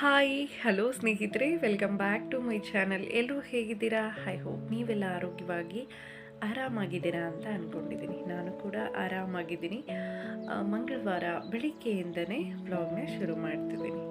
Hi, hello ಸ್ನೇಹಿತರೆ, welcome back to my channel. ಎಲ್ಲರೂ ಹೇಗಿದ್ದೀರಾ? ಹೈ ಹೋಪ್ ನೀವೆಲ್ಲ ಆರೋಗ್ಯವಾಗಿ ಆರಾಮಾಗಿದ್ದೀರಾ ಅಂತ ಅಂದ್ಕೊಂಡಿದ್ದೀನಿ ನಾನು ಕೂಡ ಆರಾಮಾಗಿದ್ದೀನಿ. ಮಂಗಳವಾರ ಬೆಳಿಗ್ಗೆಯಿಂದನೇ ವ್ಲಾಗ್ನ ಶುರು ಮಾಡ್ತಿದ್ದೀನಿ.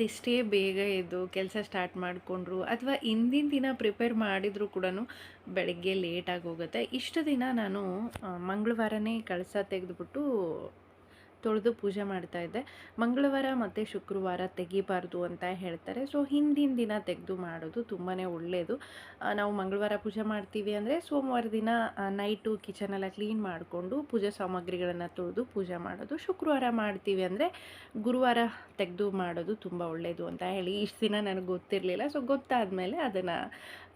ಅದೆಷ್ಟೇ ಬೇಗ ಎದ್ದು ಕೆಲಸ ಸ್ಟಾರ್ಟ್ ಮಾಡಿಕೊಂಡ್ರು ಅಥವಾ ಹಿಂದಿನ ದಿನ ಪ್ರಿಪೇರ್ ಮಾಡಿದರೂ ಕೂಡ ಬೆಳಗ್ಗೆ ಲೇಟಾಗಿ ಹೋಗುತ್ತೆ. ಇಷ್ಟು ದಿನ ನಾನು ಮಂಗಳವಾರನೇ ಕಳಸ ತೆಗೆದುಬಿಟ್ಟು ತೊಳೆದು ಪೂಜೆ ಮಾಡ್ತಾ ಇದ್ದೆ. ಮಂಗಳವಾರ ಮತ್ತು ಶುಕ್ರವಾರ ತೆಗಿಬಾರ್ದು ಅಂತ ಹೇಳ್ತಾರೆ. ಸೊ, ಹಿಂದಿನ ದಿನ ತೆಗೆದು ಮಾಡೋದು ತುಂಬಾ ಒಳ್ಳೆಯದು ನಾವು ಮಂಗಳವಾರ ಪೂಜೆ ಮಾಡ್ತೀವಿ ಅಂದರೆ ಸೋಮವಾರ ದಿನ ನೈಟು ಕಿಚನೆಲ್ಲ ಕ್ಲೀನ್ ಮಾಡಿಕೊಂಡು ಪೂಜಾ ಸಾಮಗ್ರಿಗಳನ್ನು ತೊಳೆದು ಪೂಜೆ ಮಾಡೋದು. ಶುಕ್ರವಾರ ಮಾಡ್ತೀವಿ ಅಂದರೆ ಗುರುವಾರ ತೆಗೆದು ಮಾಡೋದು ತುಂಬ ಒಳ್ಳೆಯದು ಅಂತ ಹೇಳಿ. ಇಷ್ಟು ದಿನ ನನಗೆ ಗೊತ್ತಿರಲಿಲ್ಲ. ಸೊ, ಗೊತ್ತಾದಮೇಲೆ ಅದನ್ನು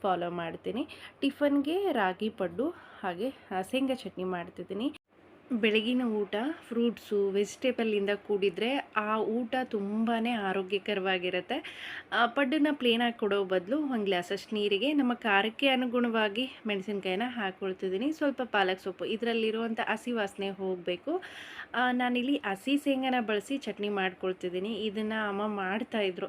ಫಾಲೋ ಮಾಡ್ತೀನಿ. ಟಿಫನ್ಗೆ ರಾಗಿ ಪಡ್ಡು ಹಾಗೆ ಶೇಂಗಾ ಚಟ್ನಿ ಮಾಡ್ತಿದ್ದೀನಿ. ಬೆಳಗಿನ ಊಟ, ಫ್ರೂಟ್ಸು ವೆಜಿಟೇಬಲಿಂದ ಕೂಡಿದರೆ ಆ ಊಟ ತುಂಬಾ ಆರೋಗ್ಯಕರವಾಗಿರುತ್ತೆ. ಪಡ್ಡನ್ನ ಪ್ಲೇನಾಗಿ ಕೊಡೋ ಬದಲು ಒಂದು ಗ್ಲಾಸಷ್ಟು ನೀರಿಗೆ, ನಮ್ಮ ಖಾರಕ್ಕೆ ಅನುಗುಣವಾಗಿ ಮೆಣಸಿನ್ಕಾಯಿನ ಹಾಕ್ಕೊಳ್ತಿದ್ದೀನಿ ಸ್ವಲ್ಪ ಪಾಲಕ್ ಸೊಪ್ಪು, ಇದರಲ್ಲಿರುವಂಥ ಹಸಿ ವಾಸನೆ ಹೋಗಬೇಕು. ನಾನಿಲ್ಲಿ ಹಸಿ ಶೇಂಗಾನ ಬಳಸಿ ಚಟ್ನಿ ಮಾಡ್ಕೊಳ್ತಿದ್ದೀನಿ. ಇದನ್ನು ಅಮ್ಮ ಮಾಡ್ತಾಯಿದ್ರು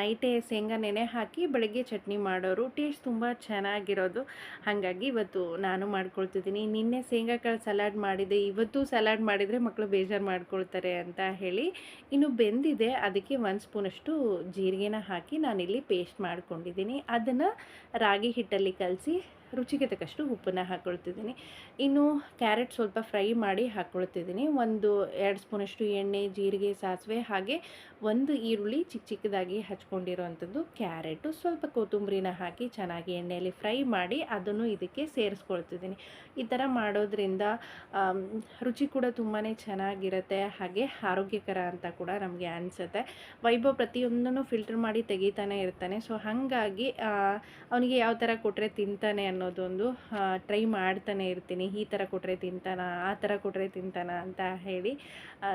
ನೈಟೇ ಶೇಂಗಾ ನೆನೆ ಹಾಕಿ ಬೆಳಗ್ಗೆ ಚಟ್ನಿ ಮಾಡೋರು, ಟೇಸ್ಟ್ ತುಂಬ ಚೆನ್ನಾಗಿರೋದು. ಹಾಗಾಗಿ ಇವತ್ತು ನಾನು ಮಾಡ್ಕೊಳ್ತಿದ್ದೀನಿ. ನಿನ್ನೆ ಶೇಂಗಾಕಾಳು ಸಲಾಡ್ ಮಾಡಿದೆ, ಇವತ್ತು ಸಲಾಡ್ ಮಾಡಿದರೆ ಮಕ್ಕಳು ಬೇಜಾರು ಮಾಡ್ಕೊಳ್ತಾರೆ ಅಂತ ಹೇಳಿ ಇನ್ನು ಬೆಂದಿದೆ, ಅದಕ್ಕೆ ಒಂದು ಸ್ಪೂನಷ್ಟು ಜೀರಿಗೆನ ಹಾಕಿ ನಾನಿಲ್ಲಿ ಪೇಸ್ಟ್ ಮಾಡ್ಕೊಂಡಿದ್ದೀನಿ. ಅದನ್ನು ರಾಗಿ ಹಿಟ್ಟಲ್ಲಿ ಕಲಸಿ ರುಚಿಗೆ ತಕ್ಕಷ್ಟು ಉಪ್ಪನ್ನು ಹಾಕ್ಕೊಳ್ತಿದ್ದೀನಿ ಇನ್ನು ಕ್ಯಾರೆಟ್ ಸ್ವಲ್ಪ ಫ್ರೈ ಮಾಡಿ ಹಾಕ್ಕೊಳ್ತಿದ್ದೀನಿ ಒಂದು ಎರಡು ಸ್ಪೂನಷ್ಟು ಎಣ್ಣೆ, ಜೀರಿಗೆ, ಸಾಸಿವೆ ಹಾಗೆ ಒಂದು ಈರುಳ್ಳಿ ಚಿಕ್ಕ ಚಿಕ್ಕದಾಗಿ ಹಚ್ಕೊಂಡಿರೋವಂಥದ್ದು ಕ್ಯಾರೆಟು. ಸ್ವಲ್ಪ ಕೊತ್ತಂಬರಿನ ಹಾಕಿ ಚೆನ್ನಾಗಿ ಎಣ್ಣೆಯಲ್ಲಿ ಫ್ರೈ ಮಾಡಿ ಅದನ್ನು ಇದಕ್ಕೆ ಸೇರಿಸ್ಕೊಳ್ತಿದ್ದೀನಿ. ಈ ಥರ ಮಾಡೋದ್ರಿಂದ ರುಚಿ ಕೂಡ ತುಂಬಾ ಚೆನ್ನಾಗಿರುತ್ತೆ. ಹಾಗೆ ಆರೋಗ್ಯಕರ ಅಂತ ಕೂಡ ನಮಗೆ ಅನಿಸುತ್ತೆ. ವೈಭವ್ ಪ್ರತಿಯೊಂದನ್ನು ಫಿಲ್ಟರ್ ಮಾಡಿ ತೆಗಿತಾನೆ ಇರ್ತಾನೆ. ಸೊ, ಹಾಗಾಗಿ ಅವನಿಗೆ ಯಾವ ಥರ ಕೊಟ್ಟರೆ ತಿಂತಾನೆ ಅನ್ನೋದೊಂದು ಟ್ರೈ ಮಾಡ್ತಾನೆ ಇರ್ತೀನಿ. ಈ ಥರ ಕೊಟ್ಟರೆ ತಿಂತಾನ, ಆ ಥರ ಕೊಟ್ಟರೆ ತಿಂತಾನ ಅಂತ ಹೇಳಿ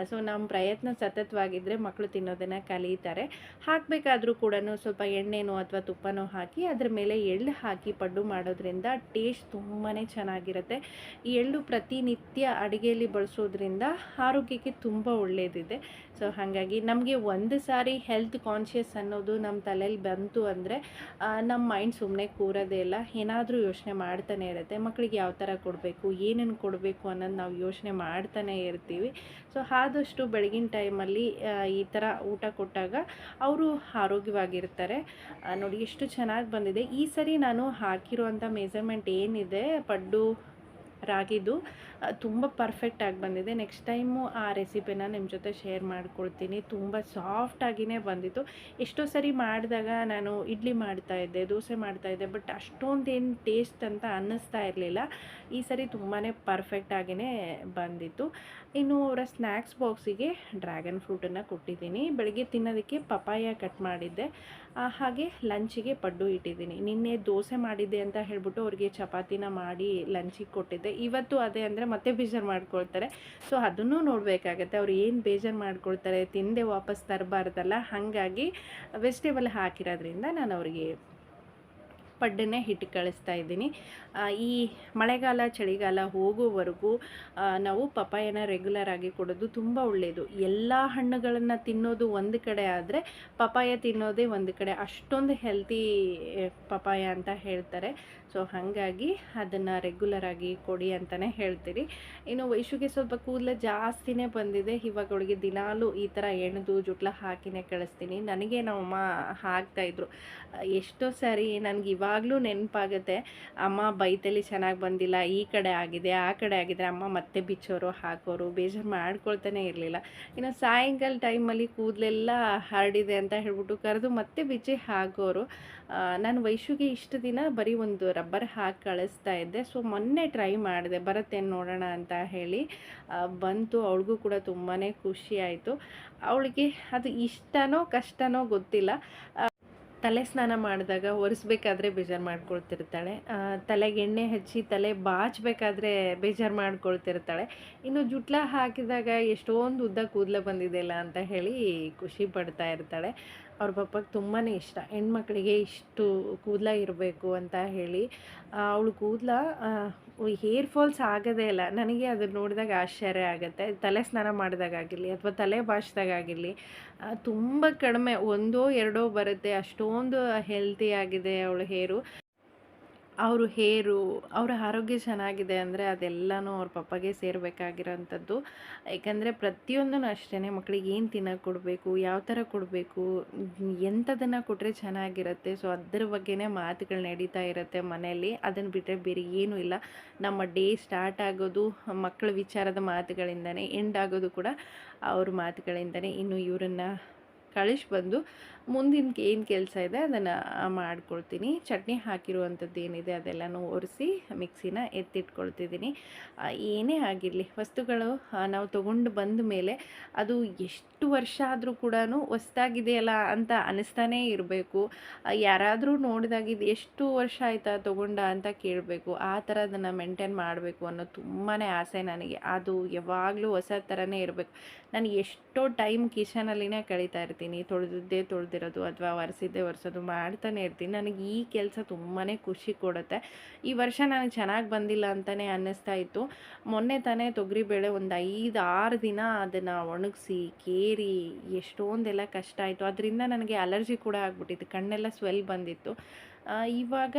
ಸೊ ನಮ್ಮ ಪ್ರಯತ್ನ ಸತತವಾಗಿದ್ದರೆ ಮಕ್ಕಳು ತಿನ್ನೋದನ್ನು ಕಲಿತಾರೆ. ಹಾಕಬೇಕಾದ್ರೂ ಕೂಡ ಸ್ವಲ್ಪ ಎಣ್ಣೆನೋ ಅಥವಾ ತುಪ್ಪನೋ ಹಾಕಿ, ಅದ್ರ ಮೇಲೆ ಎಳ್ಳು ಹಾಕಿ ಪಡ್ಡು ಮಾಡೋದ್ರಿಂದ ಟೇಸ್ಟ್ ತುಂಬಾ ಚೆನ್ನಾಗಿರುತ್ತೆ. ಈ ಎಳ್ಳು ಪ್ರತಿನಿತ್ಯ ಅಡುಗೆಯಲ್ಲಿ ಬಳಸೋದ್ರಿಂದ ಆರೋಗ್ಯಕ್ಕೆ ತುಂಬ ಒಳ್ಳೆಯದಿದೆ ಸೊ ಹಾಗಾಗಿ ನಮಗೆ ಒಂದು ಸಾರಿ ಹೆಲ್ತ್ ಕಾನ್ಷಿಯಸ್ ಅನ್ನೋದು ನಮ್ಮ ತಲೆಯಲ್ಲಿ ಬಂತು ಅಂದರೆ ನಮ್ಮ ಮೈಂಡ್ ಸುಮ್ಮನೆ ಕೂರೋದೇ ಇಲ್ಲ. ಏನಾದರೂ ಮಾಡ್ತಾನೆ ಇರುತ್ತೆ ಮಕ್ಕಳಿಗೆ ಯಾವ ಥರ ಕೊಡಬೇಕು, ಏನೇನು ಕೊಡಬೇಕು ಅನ್ನೋದು ನಾವು ಯೋಚನೆ ಮಾಡ್ತಾನೆ ಇರ್ತೀವಿ. ಸೊ, ಆದಷ್ಟು ಬೆಳಗಿನ ಟೈಮಲ್ಲಿ ಈ ಥರ ಊಟ ಕೊಟ್ಟಾಗ ಅವರು ಆರೋಗ್ಯವಾಗಿರ್ತಾರೆ. ನೋಡಿ ಎಷ್ಟು ಚೆನ್ನಾಗಿ ಬಂದಿದೆ. ಈ ಸರಿ ನಾನು ಹಾಕಿರುವಂಥ ಮೆಜರ್ಮೆಂಟ್ ಏನಿದೆ, ಪಡ್ಡು ರಾಗಿದು ತುಂಬ ಪರ್ಫೆಕ್ಟಾಗಿ ಬಂದಿದೆ. ನೆಕ್ಸ್ಟ್ ಟೈಮು ಆ ರೆಸಿಪಿನ ನಿಮ್ಮ ಜೊತೆ ಶೇರ್ ಮಾಡ್ಕೊಳ್ತೀನಿ. ತುಂಬ ಸಾಫ್ಟಾಗಿಯೇ ಬಂದಿತ್ತು. ಎಷ್ಟೋ ಸರಿ ಮಾಡಿದಾಗ ನಾನು ಇಡ್ಲಿ ಮಾಡ್ತಾ ಇದ್ದೆ, ದೋಸೆ ಮಾಡ್ತಾ ಇದ್ದೆ ಬಟ್ ಅಷ್ಟೊಂದೇನು ಟೇಸ್ಟ್ ಅಂತ ಅನ್ನಿಸ್ತಾ ಇರಲಿಲ್ಲ. ಈ ಸರಿ ತುಂಬಾ ಪರ್ಫೆಕ್ಟಾಗಿಯೇ ಬಂದಿತ್ತು. ಇನ್ನು ಅವರ ಸ್ನ್ಯಾಕ್ಸ್ ಬಾಕ್ಸಿಗೆ ಡ್ರ್ಯಾಗನ್ ಫ್ರೂಟನ್ನು ಕೊಟ್ಟಿದ್ದೀನಿ. ಬೆಳಗ್ಗೆ ತಿನ್ನೋದಕ್ಕೆ ಪಪಾಯ ಕಟ್ ಮಾಡಿದ್ದೆ. ಹಾಗೆ ಲಂಚಿಗೆ ಪಡ್ಡು ಇಟ್ಟಿದ್ದೀನಿ. ನಿನ್ನೆ ದೋಸೆ ಮಾಡಿದ್ದೆ ಅಂತ ಹೇಳ್ಬಿಟ್ಟು ಅವ್ರಿಗೆ ಚಪಾತಿನ ಮಾಡಿ ಲಂಚಿಗೆ ಕೊಟ್ಟಿದ್ದೆ. ಇವತ್ತು ಅದೇ ಅಂದರೆ ಮತ್ತೆ ಬೇಜಾರು ಮಾಡ್ಕೊಳ್ತಾರೆ. ಸೊ ಅದನ್ನು ನೋಡಬೇಕಾಗತ್ತೆ. ಅವ್ರು ಏನು ಬೇಜಾರು ಮಾಡ್ಕೊಳ್ತಾರೆ? ತಿಂದೆ ವಾಪಸ್ ತರಬಾರ್ದಲ್ಲ? ಹಾಗಾಗಿ ವೆಜಿಟೇಬಲ್ ಹಾಕಿರೋದ್ರಿಂದ ನಾನು ಅವರಿಗೆ ಪಡ್ಡನ್ನೇ ಹಿಟ್ಟು ಕಳಿಸ್ತಾ ಇದ್ದೀನಿ. ಈ ಮಳೆಗಾಲ, ಚಳಿಗಾಲ ಹೋಗೋವರೆಗೂ ನಾವು ಪಪಾಯನ ರೆಗ್ಯುಲರ್ ಆಗಿ ಕೊಡೋದು ತುಂಬ ಒಳ್ಳೆಯದು ಎಲ್ಲ ಹಣ್ಣುಗಳನ್ನು ತಿನ್ನೋದು ಒಂದು ಕಡೆ ಆದರೆ ಪಪಾಯ ತಿನ್ನೋದೇ ಒಂದು ಕಡೆ. ಅಷ್ಟೊಂದು ಹೆಲ್ತಿ ಪಪಾಯ ಅಂತ ಹೇಳ್ತಾರೆ. ಸೊ ಹಾಗಾಗಿ ಅದನ್ನು ರೆಗ್ಯುಲರ್ ಆಗಿ ಕೊಡಿ ಅಂತಲೇ ಹೇಳ್ತೀರಿ. ಇನ್ನು ವೈಶುಗೆ ಸ್ವಲ್ಪ ಕೂದಲು ಜಾಸ್ತಿನೇ ಬಂದಿದೆ. ಇವಾಗ ಅವಳಿಗೆ ದಿನಾಲೂ ಈ ಥರ ಎಣೆದು ಜುಟ್ಲ ಹಾಕಿನೇ ಕಳಿಸ್ತೀನಿ. ನನಗೆ ನಮ್ಮಮ್ಮ ಹಾಕ್ತಾಯಿದ್ರು ಎಷ್ಟೋ ಸಾರಿ ನನಗೆ ಇವಾಗ ಇವಾಗಲೂ ನೆನಪಾಗುತ್ತೆ, ಅಮ್ಮ ಬೈತಲ್ಲಿ ಚೆನ್ನಾಗಿ ಬಂದಿಲ್ಲ, ಈ ಕಡೆ ಆಗಿದೆ, ಆ ಕಡೆ ಆಗಿದ್ರೆ ಅಮ್ಮ ಮತ್ತೆ ಬಿಚ್ಚೋರು, ಹಾಕೋರು, ಬೇಜಾರು ಮಾಡ್ಕೊಳ್ತಾನೆ ಇರಲಿಲ್ಲ. ಇನ್ನು ಸಾಯಂಕಾಲ ಟೈಮಲ್ಲಿ ಕೂದಲೆಲ್ಲ ಹರಡಿದೆ ಅಂತ ಹೇಳ್ಬಿಟ್ಟು ಕರೆದು ಮತ್ತೆ ಬಿಚ್ಚಿ ಹಾಕೋರು. ನಾನು ವೈಶುಗೆ ಇಷ್ಟು ದಿನ ಬರೀ ಒಂದು ರಬ್ಬರ್ ಹಾಕಿ ಕಳಿಸ್ತಾ ಇದ್ದೆ. ಸೊ, ಮೊನ್ನೆ ಟ್ರೈ ಮಾಡಿದೆ, ಬರುತ್ತೆ ನೋಡೋಣ ಅಂತ ಹೇಳಿ. ಬಂತು, ಅವಳಿಗೂ ಕೂಡ ತುಂಬಾ ಖುಷಿ ಆಯಿತು. ಅವಳಿಗೆ ಅದು ಇಷ್ಟನೋ, ಕಷ್ಟನೋ ಗೊತ್ತಿಲ್ಲ. ತಲೆ ಸ್ನಾನ ಮಾಡಿದಾಗ ಒರೆಸ್ಬೇಕಾದ್ರೆ ಬೇಜಾರು ಮಾಡ್ಕೊಳ್ತಿರ್ತಾಳೆ. ತಲೆಗೆ ಎಣ್ಣೆ ಹಚ್ಚಿ ತಲೆ ಬಾಚಬೇಕಾದ್ರೆ ಬೇಜಾರು ಮಾಡ್ಕೊಳ್ತಿರ್ತಾಳೆ. ಇನ್ನು ಜುಟ್ಲ ಹಾಕಿದಾಗ ಎಷ್ಟೊಂದು ಉದ್ದ ಕೂದಲ ಬಂದಿದೆಯಲ್ಲ ಅಂತ ಹೇಳಿ ಖುಷಿ ಪಡ್ತಾ ಇರ್ತಾಳೆ. ಅವ್ರ ಪಪ್ಪಗೆ ತುಂಬಾ ಇಷ್ಟ. ಹೆಣ್ಮಕ್ಳಿಗೆ ಇಷ್ಟು ಕೂದಲ ಇರಬೇಕು ಅಂತ ಹೇಳಿ ಅವಳು ಕೂದಲ ಹೇರ್ ಫಾಲ್ಸ್ ಆಗೋದೇ ಇಲ್ಲ. ನನಗೆ ಅದನ್ನ ನೋಡಿದಾಗ ಆಶ್ಚರ್ಯ ಆಗುತ್ತೆ. ತಲೆ ಸ್ನಾನ ಮಾಡಿದಾಗಿರಲಿ ಅಥವಾ ತಲೆ ಬಾಚಿದಾಗಿರಲಿ ತುಂಬ ಕಡಿಮೆ, ಒಂದೋ ಎರಡೋ ಬರುತ್ತೆ. ಅಷ್ಟೊಂದು ಹೆಲ್ತಿ ಆಗಿದೆ ಅವಳ ಹೇರು ಅವರು ಹೇರು, ಅವರ ಆರೋಗ್ಯ ಚೆನ್ನಾಗಿದೆ ಅಂದರೆ ಅದೆಲ್ಲನೂ ಅವ್ರ ಪಪ್ಪಗೆ ಸೇರಬೇಕಾಗಿರೋಂಥದ್ದು. ಯಾಕಂದರೆ ಪ್ರತಿಯೊಂದೂ ಅಷ್ಟೇ ಮಕ್ಕಳಿಗೆ ಏನು ತಿನ್ನೋಕೆ ಕೊಡಬೇಕು, ಯಾವ ಥರ ಕೊಡಬೇಕು, ಎಂಥದನ್ನು ಕೊಟ್ಟರೆ ಚೆನ್ನಾಗಿರುತ್ತೆ. ಸೊ ಅದ್ರ ಬಗ್ಗೆನೇ ಮಾತುಗಳು ನಡೀತಾ ಇರುತ್ತೆ ಮನೆಯಲ್ಲಿ. ಅದನ್ನು ಬಿಟ್ಟರೆ ಬೇರೆ ಏನೂ ಇಲ್ಲ. ನಮ್ಮ ಡೇ ಸ್ಟಾರ್ಟ್ ಆಗೋದು ಮಕ್ಕಳ ವಿಚಾರದ ಮಾತುಗಳಿಂದನೇ, ಎಂಡ್ ಆಗೋದು ಕೂಡ ಅವ್ರ ಮಾತುಗಳಿಂದನೇ. ಇನ್ನು ಇವರನ್ನು ಕಳಿಸಿ ಬಂದು ಮುಂದಿನ ಏನು ಕೆಲಸ ಇದೆ ಅದನ್ನು ಮಾಡ್ಕೊಳ್ತೀನಿ. ಚಟ್ನಿ ಹಾಕಿರುವಂಥದ್ದು ಏನಿದೆ ಅದೆಲ್ಲನೂ ಒರೆಸಿ ಮಿಕ್ಸಿನ ಎತ್ತಿಟ್ಕೊಳ್ತಿದ್ದೀನಿ. ಏನೇ ಆಗಿರಲಿ ವಸ್ತುಗಳು ನಾವು ತೊಗೊಂಡು ಬಂದ ಮೇಲೆ ಅದು ಎಷ್ಟು ವರ್ಷ ಆದರೂ ಕೂಡ ಹೊಸ್ದಾಗಿದೆಯಲ್ಲ ಅಂತ ಅನಿಸ್ತಾನೇ ಇರಬೇಕು. ಯಾರಾದರೂ ನೋಡಿದಾಗ ಇದು ಎಷ್ಟು ವರ್ಷ ಆಯಿತಾ ತೊಗೊಂಡ ಅಂತ ಕೇಳಬೇಕು. ಆ ಥರ ಅದನ್ನು ಮೇಂಟೈನ್ ಮಾಡಬೇಕು ಅನ್ನೋ ತುಂಬಾ ಆಸೆ ನನಗೆ. ಅದು ಯಾವಾಗಲೂ ಹೊಸ ಥರನೇ ಇರಬೇಕು. ನಾನು ಎಷ್ಟೋ ಟೈಮ್ ಕಿಚನಲ್ಲಿನೇ ಕಳೀತಾ ಇರ್ತೀನಿ. ತೊಳೆದಿದ್ದೇ. ತೊಳೆದಿರೋದು ಅಥವಾ ಒರೆಸಿದ್ದೆ ಒರೆಸೋದು ಮಾಡ್ತಾನೆ ಇರ್ತೀನಿ. ನನಗೆ ಈ ಕೆಲಸ ತುಂಬಾ ಖುಷಿ ಕೊಡುತ್ತೆ. ಈ ವರ್ಷ ನನಗೆ ಚೆನ್ನಾಗಿ ಬಂದಿಲ್ಲ ಅಂತಲೇ ಅನ್ನಿಸ್ತಾ ಇತ್ತು. ಮೊನ್ನೆ ತಾನೇ ತೊಗರಿಬೇಳೆ ಒಂದು ಐದು ಆರು ದಿನ ಅದನ್ನು ಒಣಗಿಸಿ, ಕೇರಿ, ಎಷ್ಟೊಂದೆಲ್ಲ ಕಷ್ಟ ಆಯಿತು. ಅದರಿಂದ ನನಗೆ ಅಲರ್ಜಿ ಕೂಡ ಆಗ್ಬಿಟ್ಟಿತ್ತು. ಕಣ್ಣೆಲ್ಲ ಸ್ವೆಲ್ ಬಂದಿತ್ತು. ಇವಾಗ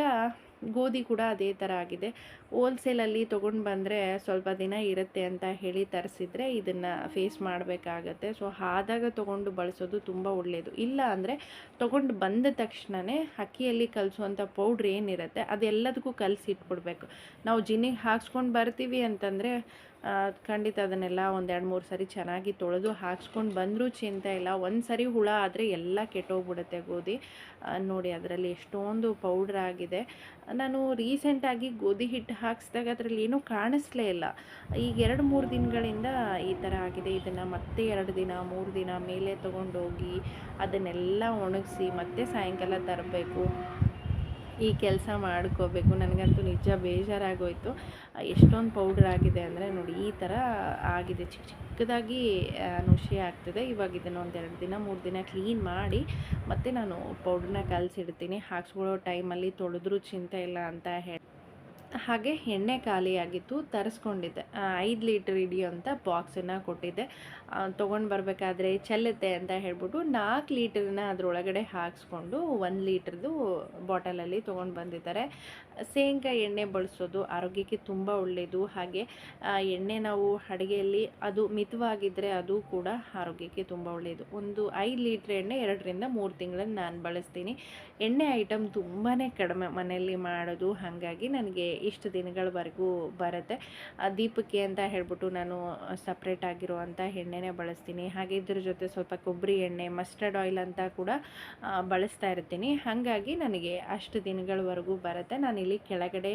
ಗೋಧಿ ಕೂಡ ಅದೇ ಥರ ಆಗಿದೆ. ಹೋಲ್ಸೇಲಲ್ಲಿ ತೊಗೊಂಡು ಬಂದರೆ ಸ್ವಲ್ಪ ದಿನ ಇರುತ್ತೆ ಅಂತ ಹೇಳಿ ತರಿಸಿದ್ರೆ ಇದನ್ನು ಫೇಸ್ ಮಾಡಬೇಕಾಗತ್ತೆ. ಸೊ ಆದಾಗ ತೊಗೊಂಡು ಬಳಸೋದು ತುಂಬ ಒಳ್ಳೆಯದು ಇಲ್ಲ ಅಂದರೆ ತೊಗೊಂಡು ಬಂದ ತಕ್ಷಣವೇ ಅಕ್ಕಿಯಲ್ಲಿ ಕಲಿಸುವಂಥ ಪೌಡ್ರ್ ಏನಿರುತ್ತೆ ಅದೆಲ್ಲದಕ್ಕೂ ಕಲಸಿ ಇಟ್ಬಿಡ್ಬೇಕು ನಾವು ಜಿನ್ನಿಗೆ ಹಾಕ್ಸ್ಕೊಂಡು ಬರ್ತೀವಿ ಅಂತಂದರೆ ಖಂಡಿತ ಅದನ್ನೆಲ್ಲ ಒಂದು ಎರಡು ಮೂರು ಸರಿ ಚೆನ್ನಾಗಿ ತೊಳೆದು ಹಾಕ್ಸ್ಕೊಂಡು ಬಂದರೂ ಚಿಂತೆ ಇಲ್ಲ. ಒಂದು ಸರಿ ಹುಳ ಆದರೆ ಎಲ್ಲ ಕೆಟ್ಟೋಗ್ಬಿಡುತ್ತೆ ಗೋಧಿ. ನೋಡಿ ಅದರಲ್ಲಿ ಎಷ್ಟೊಂದು ಪೌಡ್ರ್ ಆಗಿದೆ. ನಾನು ರೀಸೆಂಟಾಗಿ ಗೋಧಿ ಹಿಟ್ಟು ಹಾಕ್ಸಿದಾಗ ಅದರಲ್ಲಿ ಏನೂ ಕಾಣಿಸ್ಲೇ ಇಲ್ಲ. ಈಗ ಎರಡು ಮೂರು ದಿನಗಳಿಂದ ಈ ಥರ ಆಗಿದೆ. ಇದನ್ನು ಮತ್ತೆ ಎರಡು ದಿನ, ಮೂರು ದಿನ ಮೇಲೆ ತೊಗೊಂಡೋಗಿ ಅದನ್ನೆಲ್ಲ ಒಣಗಿಸಿ ಮತ್ತೆ ಸಾಯಂಕಾಲ ತರಬೇಕು. ಈ ಕೆಲಸ ಮಾಡ್ಕೋಬೇಕು. ನನಗಂತೂ ನಿಜ ಬೇಜಾರಾಗೋಯಿತು. ಎಷ್ಟೊಂದು ಪೌಡ್ರ್ ಆಗಿದೆ ಅಂದರೆ ನೋಡಿ, ಈ ಥರ ಆಗಿದೆ. ಚಿಕ್ಕ ಚಿಕ್ಕದಾಗಿ ನುಸಿ ಆಗ್ತದೆ. ಇವಾಗ ಇದನ್ನು ಒಂದೆರಡು ದಿನ, ಮೂರು ದಿನ ಕ್ಲೀನ್ ಮಾಡಿ ಮತ್ತು ನಾನು ಪೌಡ್ರನ್ನ ಕಲಸಿಡ್ತೀನಿ. ಹಾಕ್ಸ್ಕೊಳ್ಳೋ ಟೈಮಲ್ಲಿ ತೊಳೆದ್ರೂ ಚಿಂತೆ ಇಲ್ಲ ಅಂತ ಹೇಳಿ ಹಾಗೆ ಎಣ್ಣೆ ಖಾಲಿಯಾಗಿತ್ತು, ತರಿಸ್ಕೊಂಡಿದ್ದೆ. ಐದು ಲೀಟ್ರ್ ಹಿಡಿಯೋಂಥ ಬಾಕ್ಸನ್ನು ಕೊಟ್ಟಿದ್ದೆ. ತೊಗೊಂಡು ಬರಬೇಕಾದ್ರೆ ಚೆಲ್ಲುತ್ತೆ ಅಂತ ಹೇಳ್ಬಿಟ್ಟು ನಾಲ್ಕು ಲೀಟ್ರನ್ನ ಅದರೊಳಗಡೆ ಹಾಕಿಸ್ಕೊಂಡು ಒಂದು ಲೀಟ್ರದ್ದು ಬಾಟಲಲ್ಲಿ ತೊಗೊಂಡು ಬಂದಿದ್ದಾರೆ. ಶೇಂಗಾಯಿ ಎಣ್ಣೆ ಬಳಸೋದು ಆರೋಗ್ಯಕ್ಕೆ ತುಂಬ ಒಳ್ಳೆಯದು ಹಾಗೆ ಎಣ್ಣೆ ನಾವು ಅಡುಗೆಯಲ್ಲಿ ಅದು ಮಿತವಾಗಿದ್ದರೆ ಅದು ಕೂಡ ಆರೋಗ್ಯಕ್ಕೆ ತುಂಬ ಒಳ್ಳೆಯದು ಒಂದು ಐದು ಲೀಟ್ರ್ ಎಣ್ಣೆ ಎರಡರಿಂದ ಮೂರು ತಿಂಗಳಲ್ಲಿ ನಾನು ಬಳಸ್ತೀನಿ. ಎಣ್ಣೆ ಐಟಮ್ ತುಂಬಾ ಕಡಿಮೆ ಮನೆಯಲ್ಲಿ ಮಾಡೋದು ಹಾಗಾಗಿ ನನಗೆ ಇಷ್ಟು ದಿನಗಳವರೆಗೂ ಬರುತ್ತೆ. ದೀಪಕ್ಕೆ ಅಂತ ಹೇಳ್ಬಿಟ್ಟು ನಾನು ಸಪ್ರೇಟ್ ಆಗಿರುವಂಥ ಎಣ್ಣೆನೇ ಬಳಸ್ತೀನಿ. ಹಾಗೆ ಇದ್ರ ಜೊತೆ ಸ್ವಲ್ಪ ಕೊಬ್ಬರಿ ಎಣ್ಣೆ ಮಸ್ಟರ್ಡ್ ಆಯಿಲ್ ಅಂತ ಕೂಡ ಬಳಸ್ತಾ ಇರ್ತೀನಿ. ಹಾಗಾಗಿ ನನಗೆ ಅಷ್ಟು ದಿನಗಳವರೆಗೂ ಬರುತ್ತೆ. ನಾನು ಇಲ್ಲಿ ಕೆಳಗಡೆ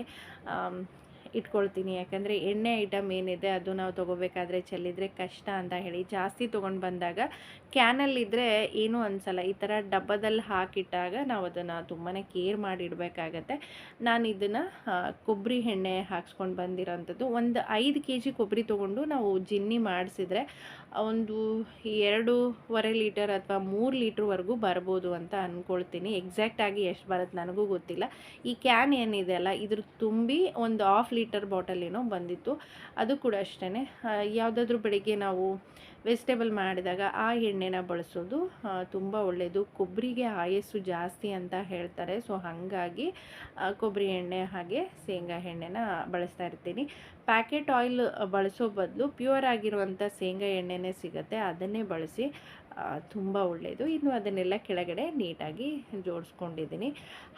ಇಟ್ಕೊಳ್ತೀನಿ. ಯಾಕಂದರೆ ಎಣ್ಣೆ ಐಟಮ್ ಏನಿದೆ, ಅದು ನಾವು ತೊಗೋಬೇಕಾದ್ರೆ ಚೆಲ್ಲಿದ್ರೆ ಕಷ್ಟ ಅಂತ ಹೇಳಿ ಜಾಸ್ತಿ ತೊಗೊಂಡು ಬಂದಾಗ ಕ್ಯಾನಲ್ಲಿದ್ದರೆ ಏನೂ ಅನಿಸಲ್ಲ. ಈ ಥರ ಡಬ್ಬದಲ್ಲಿ ಹಾಕಿಟ್ಟಾಗ ನಾವು ಅದನ್ನು ತುಂಬಾ ಕೇರ್ ಮಾಡಿ ಇಡಬೇಕಾಗತ್ತೆ ನಾನು ಇದನ್ನು ಕೊಬ್ಬರಿ ಎಣ್ಣೆ ಹಾಕ್ಸ್ಕೊಂಡು ಬಂದಿರೋಂಥದ್ದು. ಒಂದು ಐದು ಕೆ ಜಿ ಕೊಬ್ಬರಿ ತೊಗೊಂಡು ನಾವು ಜಿನ್ನಿ ಮಾಡಿಸಿದ್ರೆ ಒಂದು ಎರಡೂವರೆ ಲೀಟರ್ ಅಥವಾ ಮೂರು ಲೀಟ್ರ್ವರೆಗೂ ಬರ್ಬೋದು ಅಂತ ಅಂದ್ಕೊಳ್ತೀನಿ ಎಕ್ಸಾಕ್ಟಾಗಿ ಎಷ್ಟು ಬರುತ್ತೆ ನನಗೂ ಗೊತ್ತಿಲ್ಲ. ಈ ಕ್ಯಾನ್ ಏನಿದೆ ಅಲ್ಲ, ಇದ್ರ ತುಂಬಿ ಒಂದು ಹಾಫ್ ಲೀಟರ್ ಬಾಟಲ್ ಏನೋ ಬಂದಿತ್ತು. ಅದು ಕೂಡ ಅಷ್ಟೇ ಯಾವುದಾದ್ರೂ ಬೆಳಿಗ್ಗೆ ನಾವು ವೆಜಿಟೇಬಲ್ ಮಾಡಿದಾಗ ಆ ಎಣ್ಣೆನ ಬಳಸೋದು ತುಂಬ ಒಳ್ಳೆಯದು ಕೊಬ್ಬರಿಗೆ ಆಯಸ್ಸು ಜಾಸ್ತಿ ಅಂತ ಹೇಳ್ತಾರೆ. ಸೊ ಹಾಗಾಗಿ ಕೊಬ್ಬರಿ ಎಣ್ಣೆ ಹಾಗೆ ಶೇಂಗಾ ಎಣ್ಣೆನ ಬಳಸ್ತಾ ಇರ್ತೀನಿ. ಪ್ಯಾಕೆಟ್ ಆಯಿಲ್ ಬಳಸೋ ಬದಲು ಪ್ಯೂರ್ ಆಗಿರುವಂಥ ಶೇಂಗಾ ಎಣ್ಣೆನೇ ಸಿಗುತ್ತೆ. ಅದನ್ನೇ ಬಳಸಿ ತುಂಬ ಒಳ್ಳೆಯದು ಇನ್ನು ಅದನ್ನೆಲ್ಲ ಕೆಳಗಡೆ ನೀಟಾಗಿ ಜೋಡಿಸ್ಕೊಂಡಿದ್ದೀನಿ.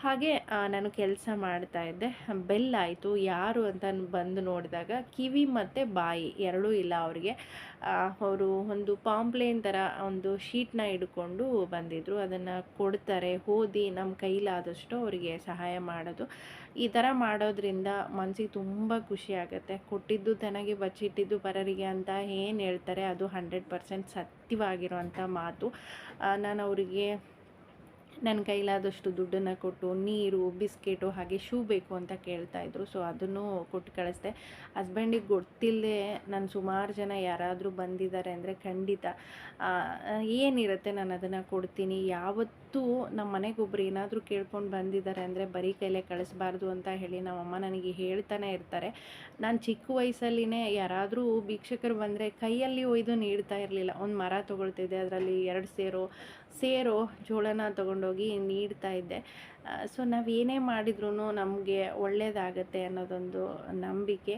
ಹಾಗೆ ನಾನು ಕೆಲಸ ಮಾಡ್ತಾ ಇದ್ದೆ. ಬೆಲ್ ಆಯಿತು. ಯಾರು ಅಂತ ಬಂದು ನೋಡಿದಾಗ ಕಿವಿ ಮತ್ತು ಬಾಯಿ ಎರಡೂ ಇಲ್ಲ ಅವರಿಗೆ. ಅವರು ಒಂದು ಪಾಂಪ್ಲೇನ್ ಥರ ಒಂದು ಶೀಟ್ನ ಹಿಡ್ಕೊಂಡು ಬಂದಿದ್ದರು ಅದನ್ನು ಕೊಡ್ತಾರೆ, ಓದಿ ನಮ್ಮ ಕೈಲಾದಷ್ಟು ಅವರಿಗೆ ಸಹಾಯ ಮಾಡೋದು. ಈ ಥರ ಮಾಡೋದ್ರಿಂದ ಮನಸ್ಸಿಗೆ ತುಂಬ ಖುಷಿ ಆಗುತ್ತೆ. ಕೊಟ್ಟಿದ್ದು ತನಗೆ ಬಚ್ಚಿಟ್ಟಿದ್ದು ಪರರಿಗೆ ಅಂತ ಏನು ಹೇಳ್ತಾರೆ ಅದು ಹಂಡ್ರೆಡ್ ಪರ್ಸೆಂಟ್ ಸತ್ಯವಾಗಿರುವಂಥ ಮಾತು. ನಾನು ಅವರಿಗೆ ನನ್ನ ಕೈಲಾದಷ್ಟು ದುಡ್ಡನ್ನು ಕೊಟ್ಟು ನೀರು, ಬಿಸ್ಕೆಟು, ಹಾಗೆ ಶೂ ಬೇಕು ಅಂತ ಕೇಳ್ತಾ ಇದ್ರು. ಸೊ, ಅದನ್ನು ಕೊಟ್ಟು ಕಳಿಸ್ದೆ. ಹಸ್ಬೆಂಡಿಗೆ ಗೊತ್ತಿಲ್ಲದೆ ನಾನು ಸುಮಾರು ಜನ ಯಾರಾದರೂ ಬಂದಿದ್ದಾರೆ ಅಂದರೆ ಖಂಡಿತ ಏನಿರುತ್ತೆ ನಾನು ಅದನ್ನು ಕೊಡ್ತೀನಿ. ಯಾವತ್ತೂ ನಮ್ಮ ಮನೆಗೊಬ್ರು ಏನಾದರೂ ಕೇಳ್ಕೊಂಡು ಬಂದಿದ್ದಾರೆ ಅಂದರೆ ಬರೀ ಕೈಲೇ ಕಳಿಸ್ಬಾರ್ದು ಅಂತ ಹೇಳಿ ನಮ್ಮಮ್ಮ ನನಗೆ ಹೇಳ್ತಾನೆ ಇರ್ತಾರೆ. ನಾನು ಚಿಕ್ಕ ವಯಸ್ಸಲ್ಲಿನೇ ಯಾರಾದರೂ ಭಿಕ್ಷಕರು ಬಂದರೆ ಕೈಯಲ್ಲಿ ಒಯ್ದು ನೀಡ್ತಾ ಇರಲಿಲ್ಲ. ಒಂದು ಮರ ತೊಗೊಳ್ತಿದ್ದೆ, ಅದರಲ್ಲಿ ಎರಡು ಸೇರು, ಸೇರೋ ಜೋಳನ ತೊಗೊಂಡೋಗಿ ನೀಡ್ತಾ ಇದ್ದೆ. ಸೊ ನಾವು ಏನೇ ಮಾಡಿದ್ರೂ ನಮಗೆ ಒಳ್ಳೆಯದಾಗತ್ತೆ ಅನ್ನೋದೊಂದು ನಂಬಿಕೆ.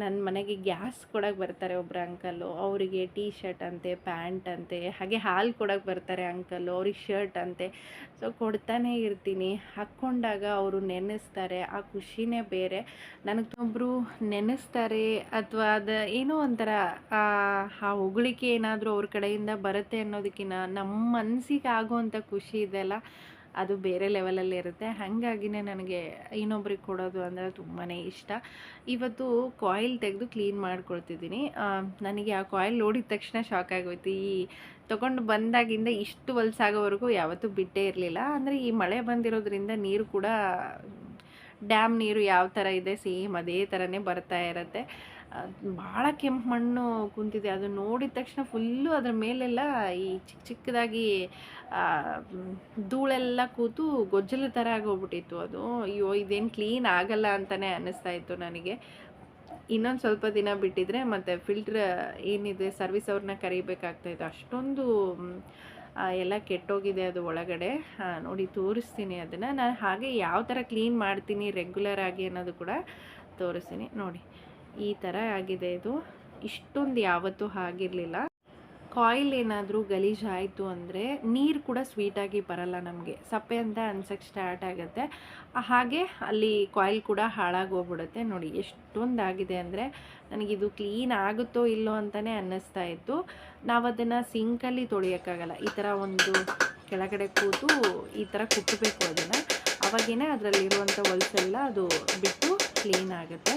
ನನ್ನ ಮನೆಗೆ ಗ್ಯಾಸ್ ಕೊಡೋಕೆ ಬರ್ತಾರೆ ಒಬ್ಬರು ಅಂಕಲು. ಅವರಿಗೆ ಟೀ ಶರ್ಟ್ ಅಂತೆ, ಪ್ಯಾಂಟ್ ಅಂತೆ, ಹಾಗೆ ಹಾಲು ಕೊಡೋಕೆ ಬರ್ತಾರೆ ಅಂಕಲು, ಅವ್ರಿಗೆ ಶರ್ಟ್ ಅಂತೆ. ಸೊ ಕೊಡ್ತಾನೆ ಇರ್ತೀನಿ. ಹಾಕ್ಕೊಂಡಾಗ ಅವರು ನೆನೆಸ್ತಾರೆ. ಆ ಖುಷಿನೇ ಬೇರೆ. ನನಗೆ ಒಬ್ಬರು ನೆನೆಸ್ತಾರೆ ಅಥವಾ ಅದು ಏನೋ ಒಂಥರ, ಆ ಹೊಗಳಿಕೆ ಏನಾದರೂ ಅವ್ರ ಕಡೆಯಿಂದ ಬರುತ್ತೆ ಅನ್ನೋದಕ್ಕಿಂತ ನಮ್ಮ ಮನಸ್ಸಿಗೆ ಆಗೋವಂಥ ಖುಷಿ ಇದೆಯಲ್ಲ ಅದು ಬೇರೆ ಲೆವೆಲಲ್ಲಿ ಇರುತ್ತೆ. ಹಾಗಾಗಿನೇ ನನಗೆ ಇನ್ನೊಬ್ರಿಗೆ ಕೊಡೋದು ಅಂದರೆ ತುಂಬಾ ಇಷ್ಟ. ಇವತ್ತು ಕಾಯಿಲ್ ತೆಗೆದು ಕ್ಲೀನ್ ಮಾಡ್ಕೊಳ್ತಿದ್ದೀನಿ. ನನಗೆ ಆ ಕಾಯಿಲ್ ನೋಡಿದ ತಕ್ಷಣ ಶಾಕ್ ಆಗೋಯ್ತು. ಈ ತೊಗೊಂಡು ಬಂದಾಗಿಂದ ಇಷ್ಟು ವಲಸಾಗೋವರೆಗೂ ಯಾವತ್ತೂ ಬಿಟ್ಟೇ ಇರಲಿಲ್ಲ. ಅಂದರೆ ಈ ಮಳೆ ಬಂದಿರೋದ್ರಿಂದ ನೀರು ಕೂಡ ಡ್ಯಾಮ್ ನೀರು ಯಾವ ಥರ ಇದೆ ಸೇಮ್ ಅದೇ ಥರನೇ ಬರ್ತಾ ಇರುತ್ತೆ. ಭಾಳ ಕೆಂಪು ಮಣ್ಣು ಕುಂತಿದೆ. ಅದು ನೋಡಿದ ತಕ್ಷಣ ಫುಲ್ಲು ಅದ್ರ ಮೇಲೆಲ್ಲ ಈ ಚಿಕ್ಕ ಚಿಕ್ಕದಾಗಿ ಧೂಳೆಲ್ಲ ಕೂತು ಗೊಜ್ಜಲ ಥರ ಆಗೋಗ್ಬಿಟ್ಟಿತ್ತು ಅದು. ಅಯ್ಯೋ, ಇದೇನು ಕ್ಲೀನ್ ಆಗಲ್ಲ ಅಂತಲೇ ಅನ್ನಿಸ್ತಾ ಇತ್ತು ನನಗೆ. ಇನ್ನೊಂದು ಸ್ವಲ್ಪ ದಿನ ಬಿಟ್ಟಿದ್ರೆ ಮತ್ತು ಫಿಲ್ಟ್ರ್ ಏನಿದೆ, ಸರ್ವಿಸ್ ಅವ್ರನ್ನ ಕರಿಬೇಕಾಗ್ತಾಯಿತ್ತು ಅಷ್ಟೊಂದು ಎಲ್ಲ ಕೆಟ್ಟೋಗಿದೆ ಅದು ಒಳಗಡೆ. ನೋಡಿ ತೋರಿಸ್ತೀನಿ ಅದನ್ನು. ನಾನು ಹಾಗೆ ಯಾವ ಥರ ಕ್ಲೀನ್ ಮಾಡ್ತೀನಿ ರೆಗ್ಯುಲರ್ ಆಗಿ ಅನ್ನೋದು ಕೂಡ ತೋರಿಸ್ತೀನಿ. ನೋಡಿ. ಈ ಥರ ಆಗಿದೆ ಇದು. ಇಷ್ಟೊಂದು ಯಾವತ್ತೂ ಆಗಿರಲಿಲ್ಲ. ಕಾಯಿಲ್ ಏನಾದರೂ ಗಲೀಜಾಯಿತು ಅಂದರೆ ನೀರು ಕೂಡ ಸ್ವೀಟಾಗಿ ಬರಲ್ಲ ನಮಗೆ. ಸಪ್ಪೆ ಅಂತ ಅನ್ಸಕ್ಕೆ ಸ್ಟಾರ್ಟ್ ಆಗುತ್ತೆ. ಹಾಗೆ ಅಲ್ಲಿ ಕಾಯಿಲ್ ಕೂಡ ಹಾಳಾಗೋಗ್ಬಿಡುತ್ತೆ. ನೋಡಿ ಎಷ್ಟೊಂದಾಗಿದೆ ಅಂದರೆ ನನಗಿದು ಕ್ಲೀನ್ ಆಗುತ್ತೋ ಇಲ್ಲೋ ಅಂತಲೇ ಅನ್ನಿಸ್ತಾ ಇತ್ತು. ನಾವು ಅದನ್ನು ಸಿಂಕಲ್ಲಿ ತೊಳೆಯೋಕ್ಕಾಗಲ್ಲ. ಈ ಥರ ಒಂದು ಕೆಳಗಡೆ ಕೂತು ಈ ಥರ ಕುಟ್ಟಬೇಕು ಅದನ್ನು. ಅವಾಗೇನೆ ಅದರಲ್ಲಿರುವಂಥ ಹೊಲ್ಸೆಲ್ಲ ಅದು ಬಿಟ್ಟು ಕ್ಲೀನ್ ಆಗುತ್ತೆ.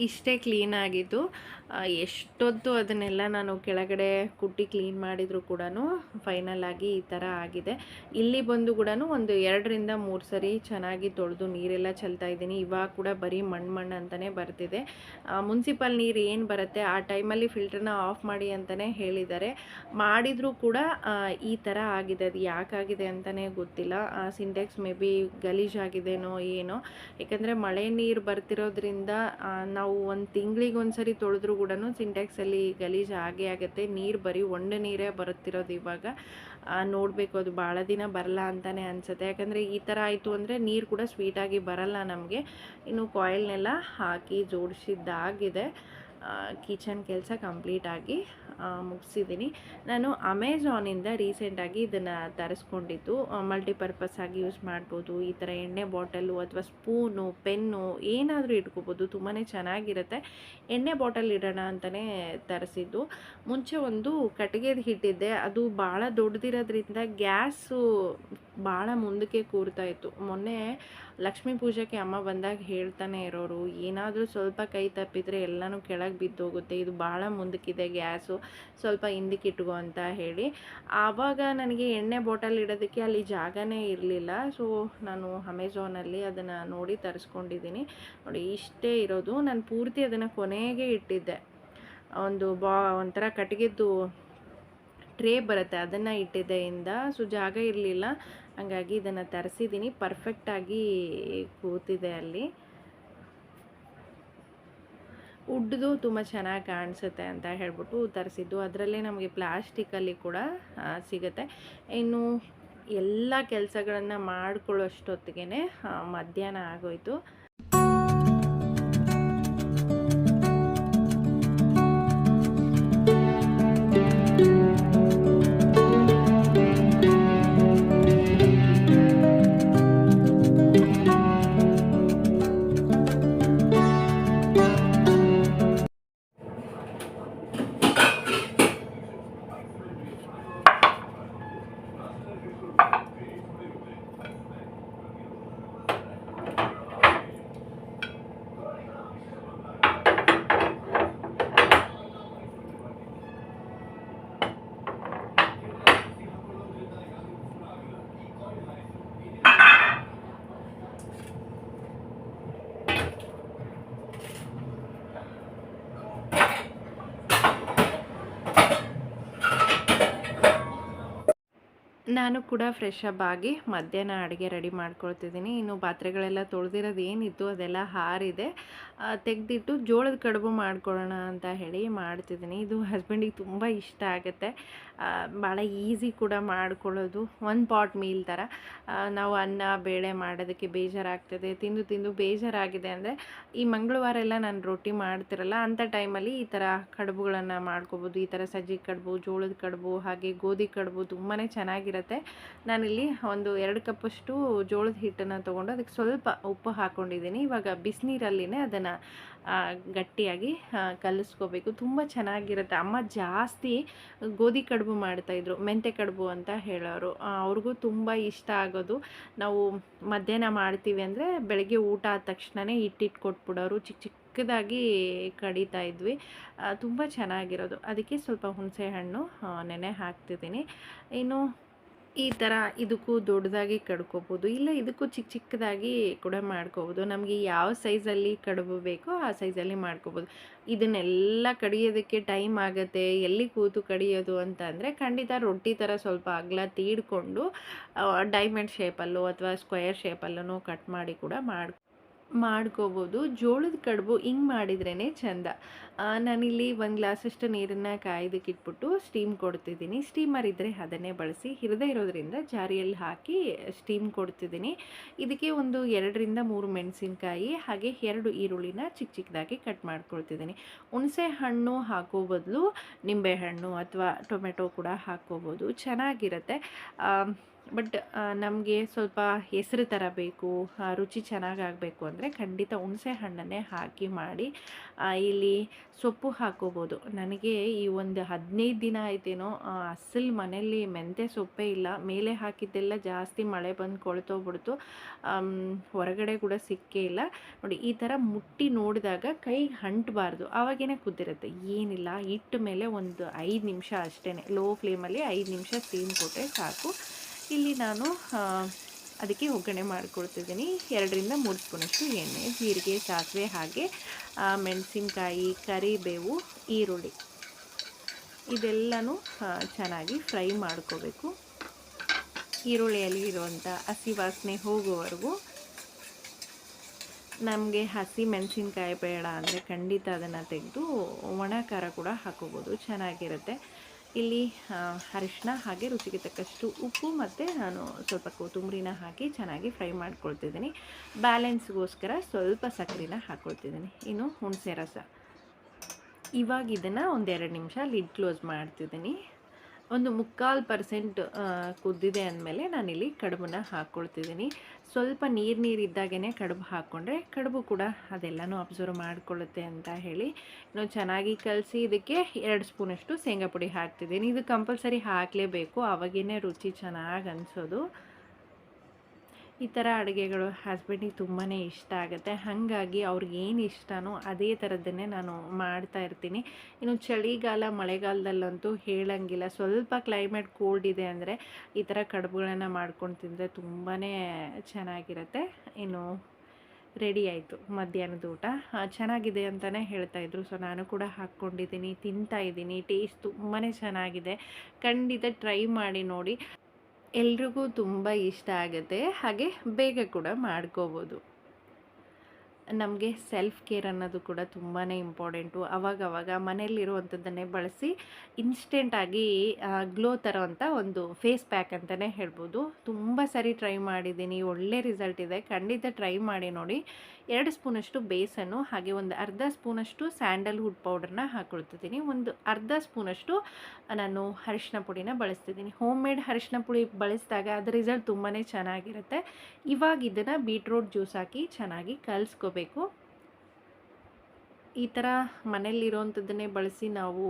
ಇಷ್ಟೇ ಕ್ಲೀನ್ ಆಗಿದ್ದು. ಆ, ಎಷ್ಟೊತ್ತು ಅದನ್ನೆಲ್ಲ ನಾನು ಕೆಳಗಡೆ ಕುಟ್ಟಿ ಕ್ಲೀನ್ ಮಾಡಿದರೂ ಕೂಡ ಫೈನಲ್ ಆಗಿ ಈ ಥರ ಆಗಿದೆ. ಇಲ್ಲಿ ಬಂದು ಕೂಡ ಒಂದು ಎರಡರಿಂದ ಮೂರು ಸರಿ ಚೆನ್ನಾಗಿ ತೊಳೆದು ನೀರೆಲ್ಲ ಚೆಲ್ತಾ ಇದ್ದೀನಿ. ಇವಾಗ ಕೂಡ ಬರೀ ಮಣ್ಣು ಮಣ್ಣು ಅಂತಲೇ ಬರ್ತಿದೆ. ಮುನ್ಸಿಪಲ್ ನೀರು ಏನು ಬರುತ್ತೆ, ಆ ಟೈಮಲ್ಲಿ ಫಿಲ್ಟ್ರನ್ನ ಆಫ್ ಮಾಡಿ ಅಂತಲೇ ಹೇಳಿದ್ದಾರೆ. ಮಾಡಿದರೂ ಕೂಡ ಈ ಥರ ಆಗಿದೆ. ಅದು ಯಾಕಾಗಿದೆ ಅಂತಲೇ ಗೊತ್ತಿಲ್ಲ. ಸಿಂಟೆಕ್ಸ್ ಮೇ ಬಿ ಗಲೀಜಾಗಿದೆನೋ ಏನೋ. ಯಾಕಂದರೆ ಮಳೆ ನೀರು ಬರ್ತಿರೋದ್ರಿಂದ ನಾವು ಒಂದು ತಿಂಗಳಿಗೆ ಒಂದ್ಸರಿ ತೊಳೆದ್ರೂ ಕೂಡ ಸಿಂಟ್ಯಾಕ್ಸಲ್ಲಿ ಗಲೀಜು ಆಗೇ ಆಗುತ್ತೆ. ನೀರು ಬರೀ ಒಣ ನೀರೇ ಬರುತ್ತಿರೋದು ಇವಾಗ. ನೋಡಬೇಕು, ಅದು ಭಾಳ ದಿನ ಬರಲ್ಲ ಅಂತಲೇ ಅನಿಸುತ್ತೆ. ಯಾಕಂದರೆ ಈ ಥರ ಆಯಿತು ಅಂದರೆ ನೀರು ಕೂಡ ಸ್ವೀಟಾಗಿ ಬರಲ್ಲ ನಮಗೆ. ಇನ್ನು ಕಾಯಿಲ್ನೆಲ್ಲ ಹಾಕಿ ಜೋಡಿಸಿದ್ದಾಗಿದೆ. ಕಿಚನ್ ಕೆಲಸ ಕಂಪ್ಲೀಟಾಗಿ ಮುಗಿಸಿದ್ದೀನಿ ನಾನು ಅಮೆಝಾನಿಂದ ರೀಸೆಂಟಾಗಿ ಇದನ್ನು ತರಿಸ್ಕೊಂಡಿದ್ದು ಮಲ್ಟಿಪರ್ಪಸ್ ಆಗಿ ಯೂಸ್ ಮಾಡ್ಬೋದು, ಈ ಥರ ಎಣ್ಣೆ ಬಾಟಲು ಅಥವಾ ಸ್ಪೂನು ಪೆನ್ನು ಏನಾದರೂ ಇಟ್ಕೋಬೋದು ತುಂಬಾ ಚೆನ್ನಾಗಿರುತ್ತೆ. ಎಣ್ಣೆ ಬಾಟಲ್ ಇಡೋಣ ಅಂತಲೇ ತರಿಸಿದ್ದು. ಮುಂಚೆ ಒಂದು ಕಟ್ಟಿಗೆದು ಹಿಟ್ಟಿದ್ದೆ, ಅದು ಭಾಳ ದೊಡ್ಡದಿರೋದ್ರಿಂದ ಗ್ಯಾಸು ಭಾಳ ಮುಂದಕ್ಕೆ ಕೂರ್ತಾ ಇತ್ತು. ಮೊನ್ನೆ ಲಕ್ಷ್ಮೀ ಪೂಜೆಗೆ ಅಮ್ಮ ಬಂದಾಗ ಹೇಳ್ತಾನೆ ಇರೋರು, ಏನಾದರೂ ಸ್ವಲ್ಪ ಕೈ ತಪ್ಪಿದರೆ ಎಲ್ಲನೂ ಕೆಳಗೆ ಬಿದ್ದೋಗುತ್ತೆ. ಇದು ಭಾಳ ಮುಂದಕ್ಕಿದೆ ಗ್ಯಾಸು. ಸ್ವಲ್ಪ ಹಿಂದಕ್ಕೆ ಅಂತ ಹೇಳಿ. ಆವಾಗ ನನಗೆ ಎಣ್ಣೆ ಬಾಟಲ್ ಇಡೋದಕ್ಕೆ ಅಲ್ಲಿ ಜಾಗನೇ ಇರಲಿಲ್ಲ. ಸೊ ನಾನು ಅಮೆಝಾನಲ್ಲಿ ಅದನ್ನು ನೋಡಿ ತರಿಸ್ಕೊಂಡಿದ್ದೀನಿ. ನೋಡಿ, ಇಷ್ಟೇ ಇರೋದು. ನಾನು ಪೂರ್ತಿ ಅದನ್ನು ಕೊನೆಗೆ ಇಟ್ಟಿದ್ದೆ. ಒಂದು ಬಾ, ಒಂಥರ ಕಟ್ಟಿಗೆದ್ದು ಟ್ರೇ ಬರುತ್ತೆ. ಅದನ್ನು ಇಟ್ಟಿದ್ದೆ ಇಂದ. ಸೊ ಜಾಗ ಇರಲಿಲ್ಲ. ಹಾಗಾಗಿ ಇದನ್ನು ತರಿಸಿದ್ದೀನಿ. ಪರ್ಫೆಕ್ಟಾಗಿ ಕೂತಿದೆ ಅಲ್ಲಿ. ಉಡ್ದು ತುಂಬ ಚೆನ್ನಾಗಿ ಕಾಣಿಸುತ್ತೆ ಅಂತ ಹೇಳ್ಬಿಟ್ಟು ತರಿಸಿದ್ದು ಅದರಲ್ಲೇ ನಮಗೆ ಪ್ಲಾಸ್ಟಿಕಲ್ಲಿ ಕೂಡ ಸಿಗುತ್ತೆ. ಇನ್ನು ಎಲ್ಲ ಕೆಲಸಗಳನ್ನು ಮಾಡ್ಕೊಳ್ಳೋಷ್ಟೊತ್ತಿಗೆ ಮಧ್ಯಾಹ್ನ ಆಗೋಯ್ತು. ನಾನು ಕೂಡ ಫ್ರೆಶ್ ಅಪ್ ಆಗಿ ಮಧ್ಯಾಹ್ನ ಅಡುಗೆ ರೆಡಿ ಮಾಡ್ಕೊಳ್ತಿದ್ದೀನಿ. ಇನ್ನು ಪಾತ್ರೆಗಳೆಲ್ಲ ತೊಳೆದಿರೋದು ಏನಿತ್ತು ಅದೆಲ್ಲ ಹಾರಿದೆ. ತೆಗೆದಿಟ್ಟು ಜೋಳದ ಕಡುಬು ಮಾಡ್ಕೊಳ್ಳೋಣ ಅಂತ ಹೇಳಿ ಮಾಡ್ತಿದ್ದೀನಿ. ಇದು ಹಸ್ಬೆಂಡಿಗೆ ತುಂಬ ಇಷ್ಟ ಆಗುತ್ತೆ. ಭಾಳ ಈಸಿ ಕೂಡ ಮಾಡ್ಕೊಳ್ಳೋದು. ಒಂದು ಪಾಟ್ ಮೀಲ್ ಥರ ನಾವು ಅನ್ನ, ಬೇಳೆ ಮಾಡೋದಕ್ಕೆ ಬೇಜಾರಾಗ್ತದೆ. ತಿಂದು ತಿಂದು ಬೇಜಾರಾಗಿದೆ ಅಂದರೆ ಈ ಮಂಗಳವಾರ ಎಲ್ಲ ನಾನು ರೊಟ್ಟಿ ಮಾಡ್ತಿರಲ್ಲ ಅಂಥ ಟೈಮಲ್ಲಿ ಈ ಥರ ಕಡುಬುಗಳನ್ನು ಮಾಡ್ಕೋಬೋದು. ಈ ಥರ ಸಜ್ಜಿ ಕಡುಬು, ಜೋಳದ ಕಡುಬು, ಹಾಗೆ ಗೋಧಿ ಕಡುಬು ತುಂಬಾ ಚೆನ್ನಾಗಿರುತ್ತೆ. ನಾನಿಲ್ಲಿ ಒಂದು ಎರಡು ಕಪ್ಪಷ್ಟು ಜೋಳದ ಹಿಟ್ಟನ್ನು ತೊಗೊಂಡು ಅದಕ್ಕೆ ಸ್ವಲ್ಪ ಉಪ್ಪು ಹಾಕ್ಕೊಂಡಿದ್ದೀನಿ ಇವಾಗ ಬಿಸಿನೀರಲ್ಲಿನೇ ಅದನ್ನು ಗಟ್ಟಿಯಾಗಿ ಆ, ಕಲಿಸ್ಕೋಬೇಕು. ತುಂಬ ಚೆನ್ನಾಗಿರುತ್ತೆ. ಅಮ್ಮ ಜಾಸ್ತಿ ಗೋಧಿ ಕಡುಬು ಮಾಡ್ತಾಯಿದ್ರು ಮೆಂತೆ ಕಡುಬು ಅಂತ ಹೇಳೋರು. ಅವ್ರಿಗೂ ತುಂಬ ಇಷ್ಟ ಆಗೋದು. ನಾವು ಮಧ್ಯಾಹ್ನ ಮಾಡ್ತೀವಿ ಅಂದರೆ ಬೆಳಗ್ಗೆ ಊಟ ಆದ ತಕ್ಷಣವೇ ಹಿಟ್ಟಿಟ್ಟು ಕೊಟ್ಬಿಡೋರು. ಚಿಕ್ಕ ಚಿಕ್ಕದಾಗಿ ಕಡಿತಾ ಇದ್ವಿ. ತುಂಬ ಚೆನ್ನಾಗಿರೋದು. ಅದಕ್ಕೆ ಸ್ವಲ್ಪ ಹುಣಸೆ ಹಣ್ಣು ನೆನೆ ಹಾಕ್ತಿದ್ದೀನಿ. ಇನ್ನು ಈ ಥರ ಇದಕ್ಕೂ ದೊಡ್ಡದಾಗಿ ಕಡ್ಕೋಬೋದು, ಇಲ್ಲ ಇದಕ್ಕೂ ಚಿಕ್ಕ ಚಿಕ್ಕದಾಗಿ ಕೂಡ ಮಾಡ್ಕೋಬೋದು. ನಮಗೆ ಯಾವ ಸೈಜಲ್ಲಿ ಕಡುಬು ಬೇಕೋ ಆ ಸೈಜಲ್ಲಿ ಮಾಡ್ಕೋಬೋದು. ಇದನ್ನೆಲ್ಲ ಕಡಿಯೋದಕ್ಕೆ ಟೈಮ್ ಆಗುತ್ತೆ, ಎಲ್ಲಿ ಕೂತು ಕಡಿಯೋದು ಅಂತ ಅಂದರೆ ಖಂಡಿತ ರೊಟ್ಟಿ ಥರ ಸ್ವಲ್ಪ ಅಗಲ ತೀಡ್ಕೊಂಡು ಡೈಮಂಡ್ ಶೇಪಲ್ಲೋ ಅಥವಾ ಸ್ಕ್ವೇರ್ ಶೇಪಲ್ಲೂ ಕಟ್ ಮಾಡಿ ಕೂಡ ಮಾಡಿ ಮಾಡ್ಕೋಬೋದು. ಜೋಳದ ಕಡುಬು ಹಿಂಗೆ ಮಾಡಿದ್ರೇ ಚೆಂದ. ನಾನಿಲ್ಲಿ ಒಂದು ಗ್ಲಾಸಷ್ಟು ನೀರನ್ನು ಕಾಯ್ದಕ್ಕೆ ಇಟ್ಬಿಟ್ಟು ಸ್ಟೀಮ್ ಕೊಡ್ತಿದ್ದೀನಿ. ಸ್ಟೀಮರ್ ಇದ್ದರೆ ಅದನ್ನೇ ಬಳಸಿ, ಹಿರದೇ ಇರೋದರಿಂದ ಜಾರಿಯಲ್ಲಿ ಹಾಕಿ ಸ್ಟೀಮ್ ಕೊಡ್ತಿದ್ದೀನಿ. ಇದಕ್ಕೆ ಒಂದು ಎರಡರಿಂದ ಮೂರು ಮೆಣಸಿನ್ಕಾಯಿ, ಹಾಗೆ ಎರಡು ಈರುಳ್ಳಿನ ಚಿಕ್ಕ ಚಿಕ್ಕದಾಗಿ ಕಟ್ ಮಾಡ್ಕೊಳ್ತಿದ್ದೀನಿ. ಹುಣಸೆ ಹಣ್ಣು ಹಾಕೋ ಬದಲು ನಿಂಬೆಹಣ್ಣು ಅಥವಾ ಟೊಮೆಟೊ ಕೂಡ ಹಾಕ್ಕೋಬೋದು ಚೆನ್ನಾಗಿರುತ್ತೆ. ಬಟ್ ನಮಗೆ ಸ್ವಲ್ಪ ಹೆಸರು ಥರ ಬೇಕು ರುಚಿ ಚೆನ್ನಾಗಾಗಬೇಕು ಅಂದರೆ ಖಂಡಿತ ಹುಣಸೆ ಹಣ್ಣನ್ನೇ ಹಾಕಿ ಮಾಡಿ ಇಲ್ಲಿ ಸೊಪ್ಪು ಹಾಕೋಬೋದು. ನನಗೆ ಈ ಒಂದು ಹದಿನೈದು ದಿನ ಆಯ್ತೇನೋ ಅಸಲು ಮನೆಯಲ್ಲಿ ಮೆಂತ್ಯ ಸೊಪ್ಪೇ ಇಲ್ಲ. ಮೇಲೆ ಹಾಕಿದ್ದೆಲ್ಲ ಜಾಸ್ತಿ ಮಳೆ ಬಂದು ಕೊಳ್ತೋಗ್ಬಿಡ್ತು. ಹೊರಗಡೆ ಕೂಡ ಸಿಕ್ಕೇ ಇಲ್ಲ. ನೋಡಿ, ಈ ಥರ ಮುಟ್ಟಿ ನೋಡಿದಾಗ ಕೈ ಅಂಟಬಾರ್ದು. ಆವಾಗೇನೆ ಕುದ್ದಿರುತ್ತೆ. ಏನಿಲ್ಲ ಇಟ್ಟ ಮೇಲೆ ಒಂದು ಐದು ನಿಮಿಷ ಅಷ್ಟೇ ಲೋ ಫ್ಲೇಮಲ್ಲಿ ಐದು ನಿಮಿಷ ಸ್ಟೀಮ್ ಕೊಟ್ಟರೆ ಸಾಕು. ಇಲ್ಲಿ ನಾನು ಅದಕ್ಕೆ ಒಗ್ಗರಣೆ ಮಾಡಿಕೊಡ್ತಿದ್ದೀನಿ. ಎರಡರಿಂದ ಮೂರು ಸ್ಪೂನಷ್ಟು ಎಣ್ಣೆ, ಜೀರಿಗೆ, ಸಾಸಿವೆ ಹಾಗೆ ಮೆಣಸಿನ್ಕಾಯಿ, ಕರಿಬೇವು, ಈರುಳ್ಳಿ. ಇದೆಲ್ಲನೂ ಚೆನ್ನಾಗಿ ಫ್ರೈ ಮಾಡ್ಕೋಬೇಕು. ಈರುಳ್ಳಿಯಲ್ಲಿ ಇರುವಂಥ ಹಸಿ ವಾಸನೆ ಹೋಗುವವರೆಗೂ ನಮಗೆ ಹಸಿ ಮೆಣಸಿನ್ಕಾಯಿ ಬೇಡ ಅಂದರೆ ಖಂಡಿತ ಅದನ್ನು ತೆಗೆದು ಒಣ ಖಾರ ಕೂಡ ಹಾಕೋಬೋದು. ಚೆನ್ನಾಗಿರುತ್ತೆ. ಇಲ್ಲಿ ಅರಿಶಿನ ಹಾಗೆ ರುಚಿಗೆ ತಕ್ಕಷ್ಟು ಉಪ್ಪು ಮತ್ತು ನಾನು ಸ್ವಲ್ಪ ಕೊತ್ತಂಬರಿನ ಹಾಕಿ ಚೆನ್ನಾಗಿ ಫ್ರೈ ಮಾಡ್ಕೊಳ್ತಿದ್ದೀನಿ. ಬ್ಯಾಲೆನ್ಸ್ಗೋಸ್ಕರ ಸ್ವಲ್ಪ ಸಕ್ಕರೆನ ಹಾಕ್ಕೊಳ್ತಿದ್ದೀನಿ ಇನ್ನು ಹುಣಸೆ ರಸ. ಇವಾಗ ಇದನ್ನು ಒಂದೆರಡು ನಿಮಿಷ ಲಿಡ್ ಕ್ಲೋಸ್ ಮಾಡ್ತಿದ್ದೀನಿ. ಒಂದು ಮುಕ್ಕಾಲು ಪರ್ಸೆಂಟ್ ಕುದ್ದಿದೆ ಅಂದಮೇಲೆ ನಾನಿಲ್ಲಿ ಕಡುಬನ್ನ ಹಾಕ್ಕೊಳ್ತಿದ್ದೀನಿ ಸ್ವಲ್ಪ ನೀರು ನೀರು ಇದ್ದಾಗೇ ಕಡುಬು ಹಾಕ್ಕೊಂಡ್ರೆ ಕಡುಬು ಕೂಡ ಅದೆಲ್ಲನೂ ಅಬ್ಸರ್ವ್ ಮಾಡಿಕೊಳ್ಳುತ್ತೆ ಅಂತ ಹೇಳಿ. ಇನ್ನು ಚೆನ್ನಾಗಿ ಕಲಸಿ ಇದಕ್ಕೆ ಎರಡು ಸ್ಪೂನಷ್ಟು ಶೇಂಗಾ ಪುಡಿ ಹಾಕ್ತಿದ್ದೀನಿ. ಇದು ಕಂಪಲ್ಸರಿ ಹಾಕಲೇಬೇಕು. ಆವಾಗೇ ರುಚಿ ಚೆನ್ನಾಗಿ ಅನಿಸೋದು. ಈ ಥರ ಅಡುಗೆಗಳು ಹಸ್ಬೆಂಡಿಗೆ ತುಂಬಾ ಇಷ್ಟ ಆಗುತ್ತೆ. ಹಾಗಾಗಿ ಅವ್ರಿಗೆ ಏನು ಇಷ್ಟನೋ ಅದೇ ಥರದ್ದನ್ನೇ ನಾನು ಮಾಡ್ತಾ ಇರ್ತೀನಿ. ಇನ್ನು ಚಳಿಗಾಲ, ಮಳೆಗಾಲದಲ್ಲಂತೂ ಹೇಳಂಗಿಲ್ಲ. ಸ್ವಲ್ಪ ಕ್ಲೈಮೇಟ್ ಕೋಲ್ಡ್ ಇದೆ ಅಂದರೆ ಈ ಥರ ಕಡುಬುಗಳನ್ನು ಮಾಡ್ಕೊಂಡು ತಿಂದರೆ ತುಂಬಾ ಚೆನ್ನಾಗಿರುತ್ತೆ. ಇನ್ನು ರೆಡಿ ಆಯಿತು ಮಧ್ಯಾಹ್ನದ ಊಟ. ಚೆನ್ನಾಗಿದೆ ಅಂತಲೇ ಹೇಳ್ತಾಯಿದ್ರು ಸೊ ನಾನು ಕೂಡ ಹಾಕ್ಕೊಂಡಿದ್ದೀನಿ ತಿಂತಾಯಿದ್ದೀನಿ ಟೇಸ್ಟ್ ತುಂಬಾ ಚೆನ್ನಾಗಿದೆ. ಖಂಡಿತ ಟ್ರೈ ಮಾಡಿ ನೋಡಿ. ಎಲ್ರಿಗೂ ತುಂಬ ಇಷ್ಟ ಆಗುತ್ತೆ, ಹಾಗೆ ಬೇಗ ಕೂಡ ಮಾಡ್ಕೋಬೋದು. ನಮಗೆ ಸೆಲ್ಫ್ ಕೇರ್ ಅನ್ನೋದು ಕೂಡ ತುಂಬಾ ಇಂಪಾರ್ಟೆಂಟು ಅವಾಗವಾಗ ಮನೆಯಲ್ಲಿರುವಂಥದ್ದನ್ನೇ ಬಳಸಿ ಇನ್ಸ್ಟೆಂಟಾಗಿ ಗ್ಲೋ ತರೋವಂಥ ಒಂದು ಫೇಸ್ ಪ್ಯಾಕ್ ಅಂತಲೇ ಹೇಳ್ಬೋದು. ತುಂಬ ಸರಿ ಟ್ರೈ ಮಾಡಿದ್ದೀನಿ, ಒಳ್ಳೆ ರಿಸಲ್ಟ್ ಇದೆ. ಖಂಡಿತ ಟ್ರೈ ಮಾಡಿ ನೋಡಿ. ಎರಡು ಸ್ಪೂನಷ್ಟು ಬೇಸನ್ನು, ಹಾಗೆ ಒಂದು ಅರ್ಧ ಸ್ಪೂನಷ್ಟು ಸ್ಯಾಂಡಲ್ವುಡ್ ಪೌಡರ್ನ ಹಾಕೊಳ್ತಿದ್ದೀನಿ. ಒಂದು ಅರ್ಧ ಸ್ಪೂನಷ್ಟು ನಾನು ಅರಿಶಿನ ಪುಡಿನ ಬಳಸ್ತಿದ್ದೀನಿ. ಹೋಮ್ ಮೇಡ್ ಅರಿಶಿನ ಪುಡಿ ಬಳಸಿದಾಗ ಅದರ ರಿಸಲ್ಟ್ ತುಂಬಾ ಚೆನ್ನಾಗಿರುತ್ತೆ. ಇವಾಗ ಇದನ್ನು ಬೀಟ್ರೋಟ್ ಜ್ಯೂಸ್ ಹಾಕಿ ಚೆನ್ನಾಗಿ ಕಲಿಸ್ಕೋಬೇಕು. ಈ ಥರ ಮನೇಲಿರೋವಂಥದ್ದನ್ನೇ ಬಳಸಿ ನಾವು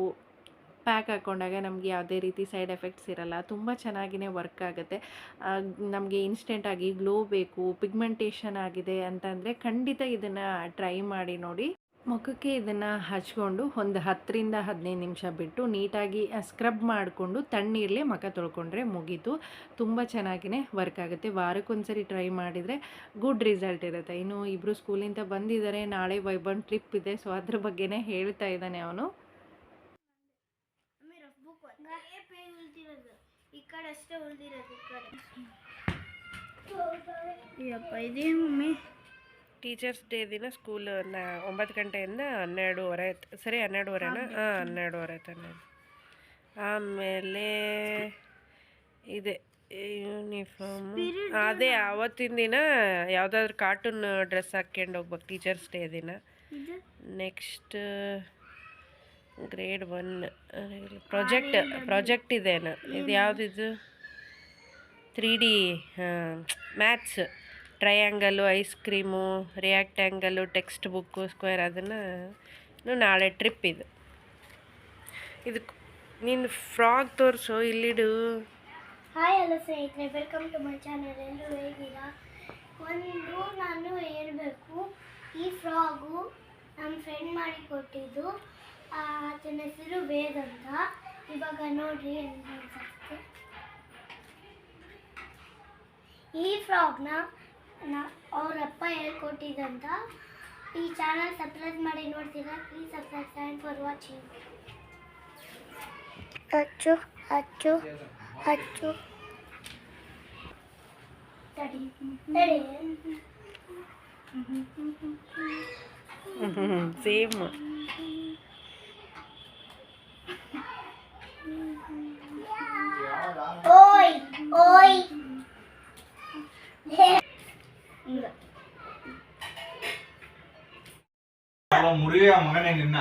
ಪ್ಯಾಕ್ ಹಾಕೊಂಡಾಗ ನಮಗೆ ಯಾವುದೇ ರೀತಿ ಸೈಡ್ ಎಫೆಕ್ಟ್ಸ್ ಇರಲ್ಲ. ತುಂಬ ಚೆನ್ನಾಗಿಯೇ ವರ್ಕ್ ಆಗುತ್ತೆ. ನಮಗೆ ಇನ್ಸ್ಟೆಂಟಾಗಿ ಗ್ಲೋ ಬೇಕು, ಪಿಗ್ಮೆಂಟೇಷನ್ ಆಗಿದೆ ಅಂತಂದರೆ ಖಂಡಿತ ಇದನ್ನು ಟ್ರೈ ಮಾಡಿ ನೋಡಿ. ಮುಖಕ್ಕೆ ಇದನ್ನು ಹಚ್ಕೊಂಡು ಒಂದು ಹತ್ತರಿಂದ ಹದಿನೈದು ನಿಮಿಷ ಬಿಟ್ಟು ನೀಟಾಗಿ ಸ್ಕ್ರಬ್ ಮಾಡಿಕೊಂಡು ತಣ್ಣೀರಲ್ಲೇ ಮುಖ ತೊಳ್ಕೊಂಡ್ರೆ ಮುಗೀತು. ತುಂಬ ಚೆನ್ನಾಗಿಯೇ ವರ್ಕ್ ಆಗುತ್ತೆ. ವಾರಕ್ಕೊಂದ್ಸರಿ ಟ್ರೈ ಮಾಡಿದರೆ ಗುಡ್ ರಿಸಲ್ಟ್ ಇರುತ್ತೆ. ಇನ್ನು ಇಬ್ಬರು ಸ್ಕೂಲಿಂದ ಬಂದಿದ್ದಾರೆ. ನಾಳೆ ವೈಬನ್ ಟ್ರಿಪ್ ಇದೆ. ಸೊ ಅದ್ರ ಬಗ್ಗೆನೇ ಹೇಳ್ತಾ ಇದ್ದಾನೆ ಅವನು ಮಮ್ಮಿ ರಫ್ ಬುಕ್ ಒಂದೇ ಪೇಜ್ ಉಳ್ದಿರೋದು ಈ ಕಡೆ ಅಷ್ಟೇ ಉಳಿದಿರೋದು ಈ ಕಡೆ. ಅಯ್ಯಪ್ಪ ಇದೇ ಮಮ್ಮಿ. ಟೀಚರ್ಸ್ ಡೇ ದಿನ ಸ್ಕೂಲ್ ಒಂಬತ್ತು ಗಂಟೆಯಿಂದ ಹನ್ನೆರಡುವರೆ ಆಯ್ತು. ಸರಿ ಹನ್ನೆರಡುವರೆನಾ? ಹಾಂ ಹನ್ನೆರಡುವರೆ ತಾನೆ ಆಮೇಲೆ ಇದೆ ಯೂನಿಫಾರ್ಮ್ ಅದೇ ಆವತ್ತಿನ ದಿನ ಯಾವುದಾದ್ರೂ ಕಾರ್ಟೂನ್ ಡ್ರೆಸ್ ಹಾಕ್ಕೊಂಡು ಹೋಗ್ಬೇಕು ಟೀಚರ್ಸ್ ಡೇ ದಿನ. Next grade one project project ಇದೇನು ಇದು ಯಾವುದಿದು three D maths triangle ice cream rectangle text book square ಅದನ್ನು ನಾಳೆ ಟ್ರಿಪ್ ಇದು. ಇದು ನಿನ್ನ ಫ್ರಾಗ್ ತೋರಿಸು ಇಲ್ಲಿಡು ಹಾಯ್ ಹಲೋ ಸ್ನೇಹಿತರೆ ವೆಲ್ಕಮ್ ಟು ಮೈ ಚಾನಲ್ ಎಲ್ಲರೂ ಹೇಗಿದ್ದೀರಾ? ಒಂದು ನಾನು ಹೇಳಬೇಕು, ಈ ಫ್ರಾಗು ನಮ್ಮ ಫ್ರೆಂಡ್ ಮಾಡಿ ಕೊಟ್ಟಿದ್ದು ಆತನ ಹೆಸರು ವೇದಂತ. ಅಂತ ಇವಾಗ ನೋಡ್ರಿ ಅನ್ಸುತ್ತೆ. ಈ ಫ್ರಾಗ್ನ ಅವರಪ್ಪ ಹೇಳ್ಕೊಟ್ಟಿದ್ದಂತ ಈ ಚಾನಲ್ ಸಬ್ಸ್ಕ್ರೈಬ್ ಮಾಡಿ ನೋಡ್ತೀರಾ? Please subscribe thank for watching ಅಚ್ಚು ಅಚ್ಚು ಅಚ್ಚು. ತಡಿ. ತಡಿ. ಸೇಮ್ ಓಯ್ ಓಯ್ ಹಿಂಗ ಅವನು ಮುರಿವೆ ಮಗನೇ ನಿನ್ನ.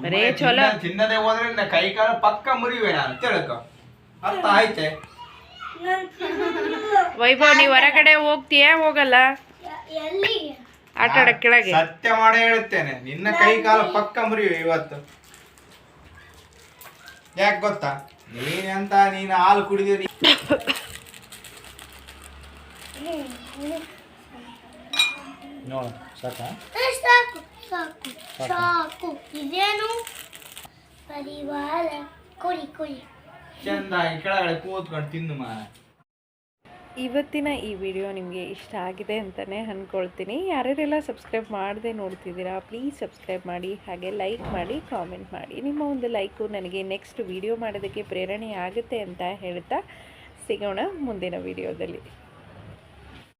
ಬರೇ ಚಲೋ. ತಿನ್ನ- ತಿನ್ನದೆ ಹೋದ್ರೆ ನಿನ್ನ ಕೈ ಕಾಲು ಪಕ್ಕ ಮುರಿವೆ ನಾನು ತಿಳ್ಕ. ಅರ್ಥ ಆಯ್ತೆ? ವೈಭವ್ ನೀ ಹೊರಗಡೆ ಹೋಗ್ತೀಯಾ? ಹೋಗಲ್ಲ? ಆಟ ಆಡಕ್ ಕೆಳಗೆ. ಸತ್ಯ ಮಾಡೇ ಹೇಳುತ್ತೇನೆ. ನಿನ್ನ ಕೈ ಕಾಲು ಪಕ್ಕ ಮುರಿವೆ ಇವತ್ತು. ಯಾಕೆ ಗೊತ್ತಾ? ನೀನೆಂತ ನೀನು ಹಾಲು ಕುಡಿದಿರಿ ನೋಡು ಸಾಕಾ? ಸಾಕು ಸಾಕು ಸಾಕು. ಇದೇನು? ಪರಿವಾರ. ಕುಡಿ ಕುರಿ ಚಂದ ಕೆಳಗಡೆ ಕೂತ್ಕೊಂಡು ತಿನ್ನು ಮಾರ ಇವತ್ತಿನ ಈ ವಿಡಿಯೋ ನಿಮಗೆ ಇಷ್ಟ ಆಗಿದೆ ಅಂತಲೇ ಅಂದ್ಕೊಳ್ತೀನಿ. ಯಾರ್ಯಾರೆಲ್ಲ ಸಬ್ಸ್ಕ್ರೈಬ್ ಮಾಡದೆ ನೋಡ್ತಿದ್ದೀರಾ ಪ್ಲೀಸ್ ಸಬ್ಸ್ಕ್ರೈಬ್ ಮಾಡಿ, ಹಾಗೆ ಲೈಕ್ ಮಾಡಿ ಕಾಮೆಂಟ್ ಮಾಡಿ. ನಿಮ್ಮ ಒಂದು ಲೈಕು ನನಗೆ ನೆಕ್ಸ್ಟ್ ವಿಡಿಯೋ ಮಾಡೋದಕ್ಕೆ ಪ್ರೇರಣೆ ಆಗುತ್ತೆ ಅಂತ ಹೇಳ್ತಾ ಸಿಗೋಣ ಮುಂದಿನ ವಿಡಿಯೋದಲ್ಲಿ.